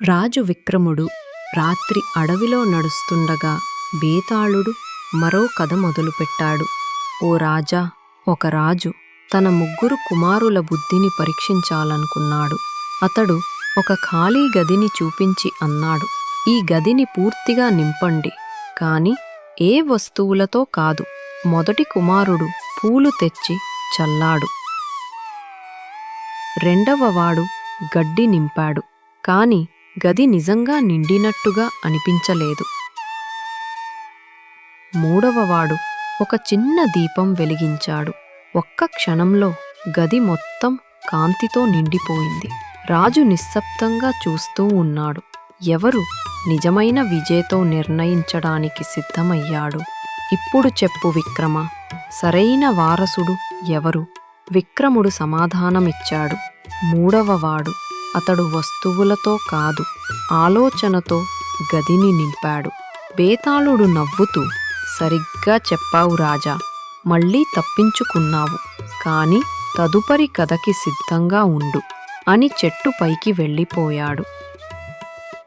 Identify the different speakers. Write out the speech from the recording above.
Speaker 1: రాజు విక్రముడు రాత్రి అడవిలో నడుస్తుండగా బేతాళుడు మరో కథ మొదలుపెట్టాడు. ఓ రాజా ఒక రాజు తన ముగ్గురు కుమారుల బుద్ధిని పరీక్షించాలనుకున్నాడు. అతడు ఒక ఖాళీ గదిని చూపించి అన్నాడు ఈ గదిని పూర్తిగా నింపండి కాని ఏ వస్తువులతో కాదు మొదటి కుమారుడు పూలు తెచ్చి చల్లాడు. రెండవవాడు గడ్డి నింపాడు కాని గది నిజంగా నిండినట్టుగా అనిపించలేదు. మూడవవాడు ఒక చిన్న దీపం వెలిగించాడు. ఒక్క క్షణంలో గది మొత్తం కాంతితో నిండిపోయింది. రాజు నిశ్శబ్దంగా చూస్తూ ఉన్నాడు. ఎవరు నిజమైన విజయతో నిర్ణయించడానికి సిద్ధమయ్యాడు? ఇప్పుడు చెప్పు విక్రమ. సరైన వారసుడు ఎవరు? విక్రముడు సమాధానమిచ్చాడు. మూడవవాడు అతడు వస్తువులతో కాదు ఆలోచనతో గదిని నింపాడు. బేతాళుడు నవ్వుతూ సరిగ్గా చెప్పావు రాజా మళ్ళీ తప్పించుకున్నావు కాని తదుపరి కథకి సిద్ధంగా ఉండు అని చెట్టు పైకి వెళ్ళిపోయాడు.